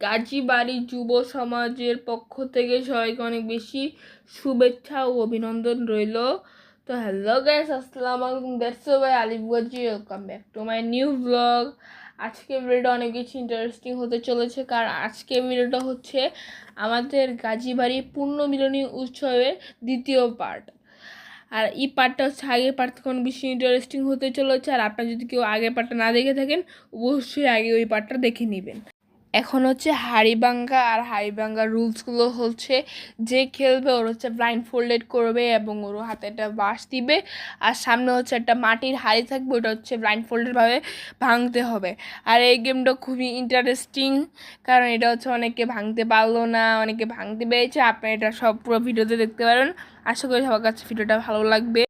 গাজীবাড়ি যুব সমাজের পক্ষ থেকে সবাইকে অনেক বেশি শুভেচ্ছা ও অভিনন্দন রইল। তো হ্যালো গাইস আসসালামু আলাইকুম দ্যাটস ভাই Alif Gazi welcome back to my new blog আজকে ভিডিওটা অনেক বেশি ইন্টারেস্টিং হতে চলেছে, কারণ আজকে ভিডিওটা হচ্ছে আমাদের গাজীবাড়ি পূর্ণ মিলনী উৎসবের দ্বিতীয় পার্ট আর এই পার্টটা হচ্ছে আগের পার্ট থেকে বেশি ইন্টারেস্টিং হতে চলেছে, আর আপনারা যদি কেউ আগের পার্টটা না দেখে থাকেন, অবশ্যই আগে ওই পার্টটা দেখে নেবেন। এখন হচ্ছে হাড়িবাঙ্গা আর হাড়িবাঙ্গার রুলসগুলো হচ্ছে যে খেলবে ওর হচ্ছে ব্লাইন্ড ফোল্ডেড করবে এবং ওর হাতে একটা বাঁশ দিবে। আর সামনে হচ্ছে একটা মাটির হাড়ি থাকবে, ওটা হচ্ছে ব্লাইন্ড ফোল্ডেডভাবে ভাঙতে হবে। আর এই গেমটা খুবই ইন্টারেস্টিং কারণ এটা হচ্ছে অনেকে ভাঙতে পারল না, অনেকে ভাঙতে পেরেছে। আপনি এটা সব পুরো ভিডিওতে দেখতে পারেন। আশা করি সবার কাছে ভিডিওটা ভালো লাগবে।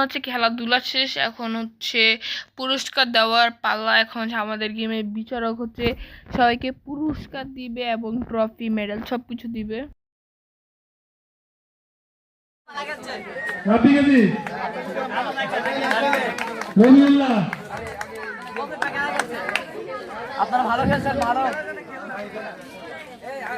হচ্ছে খেলাধুলা শেষ এখন হচ্ছে পুরস্কার দেওয়ার পালা এখন হচ্ছে আমাদের গেমের বিচারক হচ্ছে সবাইকে পুরস্কার দিবে এবং ট্রফি মেডেল সব কিছু দিবে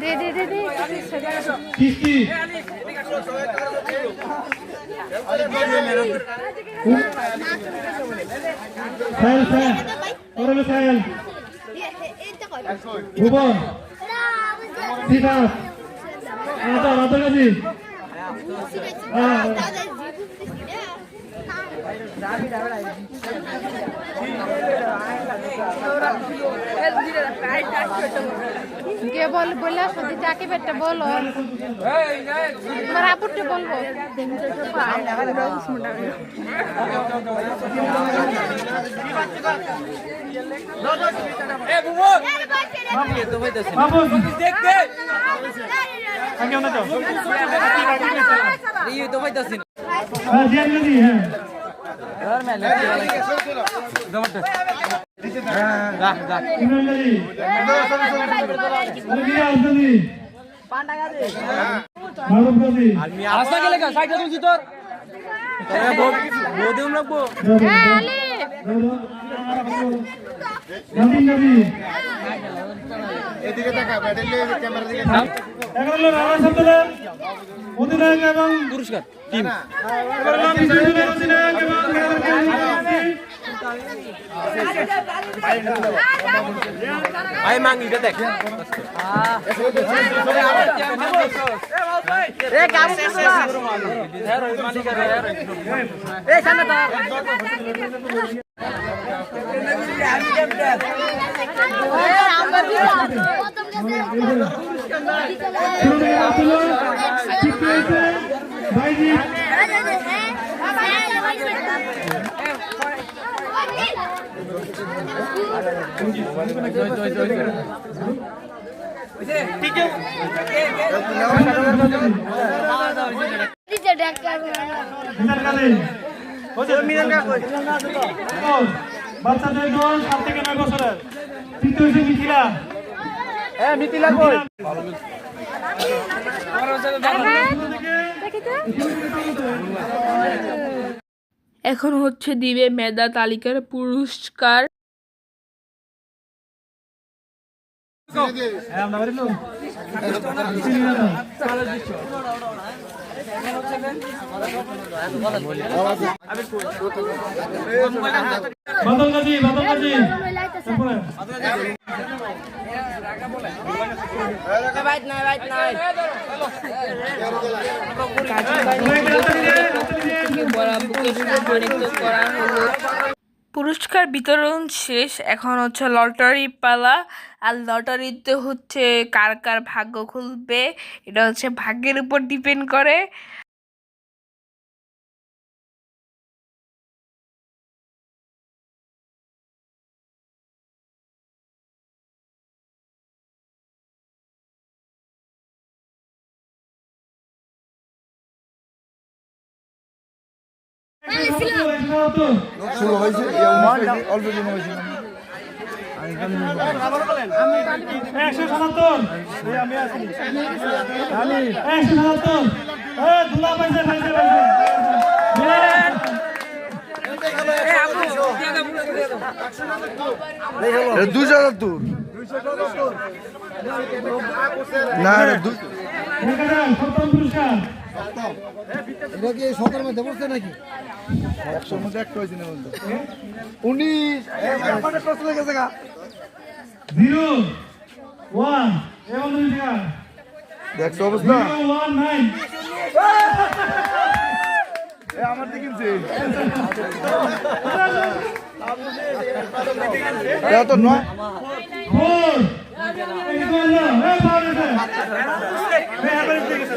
দে দে দে দে। কিস্তি। সাহেল সাহেল করবে সাহেল ভুবন সিফাত আদর আদর কাজী হ্যাঁ কে বল বলে শুধু যাকে বেটা বলো। তোমার আপুরটা বলব। হ্যাঁ হ্যাঁ এদিকে দেখা ক্যামেরা দিকে এগারো জন রানা সন্তান অধিনায়ক এবং পুরস্কার টিম এগারো জন দুজনের অধিনায়ক এবং মেয়েদেরকে আই মাঙ্গি কে দেখ শুরু ঠিক ভাইজি বাচ্চাদের দল সাত থেকে নয় বছরের তৃতীয় মিথিলা হ্যাঁ মিথিলা কই এখন হচ্ছে দিবে মেধা তালিকার পুরস্কার। হ্যাঁ আমরা পুরস্কার বিতরণ শেষ, এখন হচ্ছে লটারি পালা। আর লটারিতে হচ্ছে কার কার ভাগ্য খুলবে, এটা হচ্ছে ভাগ্যের উপর ডিপেন্ড করে। শুরু হয়েছে অল্প দিন হয়েছে। একশো সাতাত্তর। আমি আছি একশো সাতাত্তর দুশো না না দু- সপ্তম পুরস্কার একশোর মধ্যে একটা হয়েছে না বলতো। উনিশ গেছে গা। জিরো ওয়ান এবং দুই দেখছ অবস্থা? One nine. আমার দিকে তো নয় ফোর এই তো হলো এ পাওয়া গেছে এ হ্যাঁ দিয়ে গেছে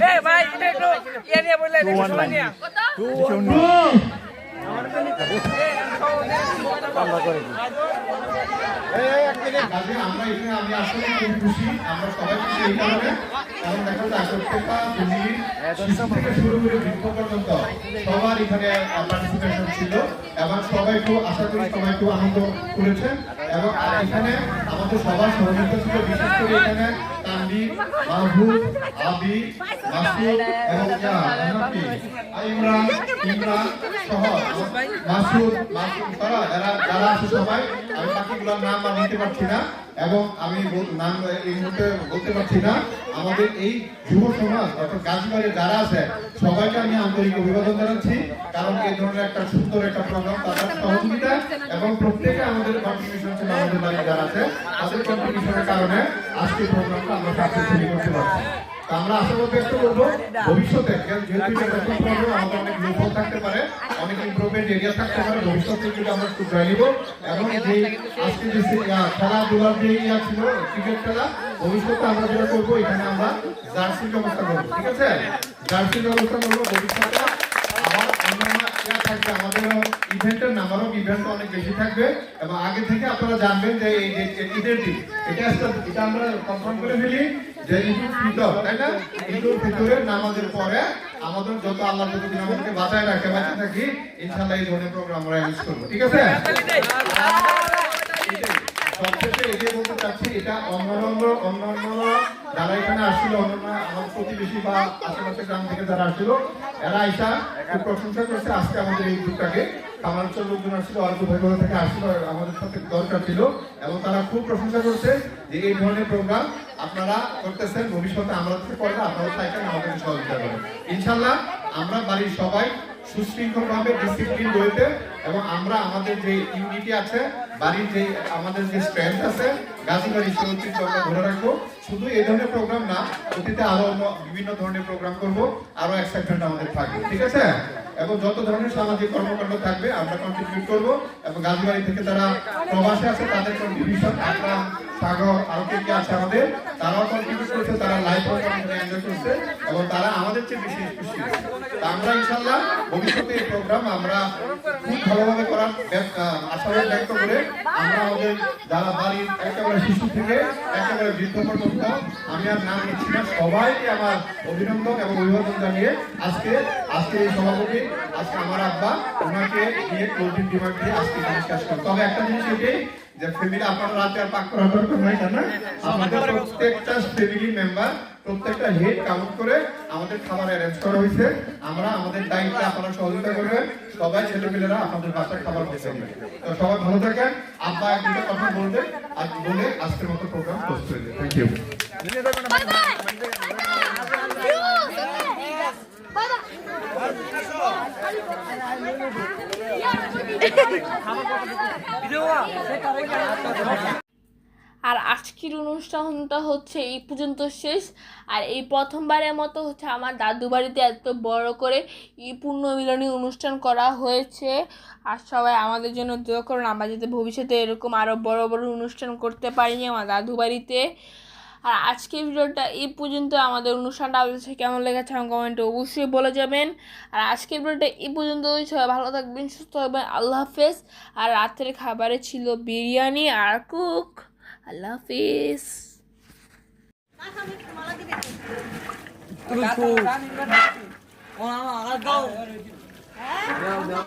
নেই ভাই দো বিশ এগারো পাইছে না মারদা চালাই দিবে আমার থেকে শুরু করে সবার এখানে পার্টিসিপেশন ছিল এবং সবাই খুব আশা করি সবাই খুব আনন্দ করেছেন এবং এখানে আমাদের সবার সহযোগিতা ছিল বিশেষ করে এখানে মাহি মাহবুব আবি, মাসুদ এবং জাহানাপি ইমরান ইমরান সহ মাসুদ মাসুদ তারা, এরা যারা আছে সবাই, আমি বাকিগুলোর নাম আর নিতে পারছি না। এবং আমি নাম এই মুহূর্তে বলতে পারছি না, আমাদের এই যুব সমাজ, অর্থাৎ গাছবাড়ির যারা আছে, সবাইকে আমি আন্তরিক অভিবাদন জানাচ্ছি, কারণ এই ধরনের একটা সুন্দর একটা প্রোগ্রাম তাদের সহযোগিতা এবং প্রত্যেকে আমাদের কন্ট্রিবিউশন ছিল আমাদের বাড়ির যারা আছে, তাদের কন্ট্রিবিউশনের কারণে আজকে প্রোগ্রামটা আমরা সাকসেসফুলি করতে পারছি। আমরা আশাবাদ ব্যক্ত করব ভবিষ্যতে আমাদের অনেক লুপহোল থাকতে পারে অনেক ইম্প্রুভমেন্ট এরিয়া থাকতে পারে ভবিষ্যতে যদি আমরা একটু জয় নিব। এবং যে আজকে যে খেলাধুলার যে ইয়া ছিল ক্রিকেট খেলা ভবিষ্যতে আমরা যেটা করব এখানে আমরা জার্সির ব্যবস্থা করব ঠিক আছে? জার্সির ব্যবস্থা করব ভবিষ্যতে। অন্যান্য থাকবে আমাদের ইভেন্টের নামারও ইভেন্ট অনেক বেশি থাকবে। এবং আগে থেকে আপনারা জানবেন যে এই যে ঈদের দিন এটা এটা আমরা কনফার্ম করে ফেলি যে ঈদুল ফিতর তাই না? ঈদুল ফিতরের নামাজের পরে আমাদের যত আল্লাহ যতদিন আমাদেরকে বাঁচায় রাখে বাঁচে থাকি ইনশাআল্লাহ এই ধরনের প্রোগ্রাম আমরা ইউজ করব। ঠিক আছে? এটা যারা এখানে আশেপাশে গ্রাম এরা খুব প্রশংসা করছে আজকে আমাদের এই অল্প আমাদের দরকার ছিল, এবং তারা খুব প্রশংসা করছে এই ধরনের প্রোগ্রাম আপনারা করতেছেন, ভবিষ্যতে আমরা আপনারা আমাদেরকে সহযোগিতা ইনশাল্লাহ আমরা বাড়ির সবাই সুশৃঙ্খলভাবে ডিসিপ্লিন রয়েছে এবং আমরা আমাদের যে ইউনিটি আছে, বাড়ির যে আমাদের যে স্ট্রেংথ আছে গাছি বাড়ি আমরা ধরে রাখব। শুধু এই ধরনের প্রোগ্রাম না, অতীতে আরও বিভিন্ন ধরনের প্রোগ্রাম করব, আরও এক্সাইটমেন্ট আমাদের থাকবে, ঠিক আছে? এবং যত ধরনের সামাজিক কর্মকাণ্ড থাকবে, আমরা কন্ট্রিবিউট করব। এবং গাছবাড়ি থেকে যারা প্রবাসে আছে, তাদের কন্ট্রিবিউশন আমরা সাগর, আরও কে কে আছে আমাদের, তারাও কন্ট্রিবিউট করছে, তারা লাইভ এনজয় করছে। এবং তারা আমাদের চেয়ে বেশি আমরা ইনশাল্লাহ ভবিষ্যতে এই প্রোগ্রাম আমরা খুব ভালোভাবে করার আশাবাদ ব্যক্ত করে আমরা আমাদের যারা বাড়ির একেবারে শিশু থেকে একেবারে বৃদ্ধ পর্যন্ত আমি আর নাম নিচ্ছি না সবাইকে আমার অভিনন্দন এবং অভিবাদন জানিয়ে আজকে আজকে এই সভাপতি আজকে আমার আব্বা ওনাকে দিয়ে ক্লোজিং ডিমান্ড দিয়ে আজকে কাজ করব। তবে একটা জিনিস এটাই যে ফ্যামিলি আপনার রাতে আর পাক করার দরকার নাই কেন আমাদের প্রত্যেকটা ফ্যামিলি মেম্বার প্রত্যেকটা হেড কাউন্ট করে আমাদের খাবার অ্যারেঞ্জ করা হয়েছে। আমরা আমাদের দায়িত্বে আপনারা সহযোগিতা করবেন। সবাই ছেলেমেয়েরা আপনাদের বাসায় খাবার খেতে হবে তো সবাই ভালো থাকেন। আব্বা এক দুটো কথা বলবে আর বলে আজকের মতো প্রোগ্রাম ক্লোজ করে দিই থ্যাংক ইউ আর আজকের অনুষ্ঠানটা হচ্ছে এই পর্যন্ত শেষ। আর এই প্রথমবারের মতো হচ্ছে আমার দাদু বাড়িতে এত বড় করে এই পূর্ণ মিলনী অনুষ্ঠান করা হয়েছে। আর সবাই আমাদের জন্য দোয়া করুন, আমরা যাতে ভবিষ্যতে এরকম আরও বড় বড় অনুষ্ঠান করতে পারি আমার দাদু বাড়িতে। আর আজকের ভিডিওটা এই পর্যন্ত, আমাদের অনুষ্ঠানটা আপনাদের কেমন লেগেছে আমার কমেন্টে অবশ্যই বলে যাবেন। আর আজকের ভিডিওটা এই পর্যন্ত, সবাই ভালো থাকবেন, সুস্থ থাকবেন, আল্লাহ হাফেজ। আর রাতের খাবারে ছিল বিরিয়ানি আর কুক। আল্লাহ হাফিজ। তুমি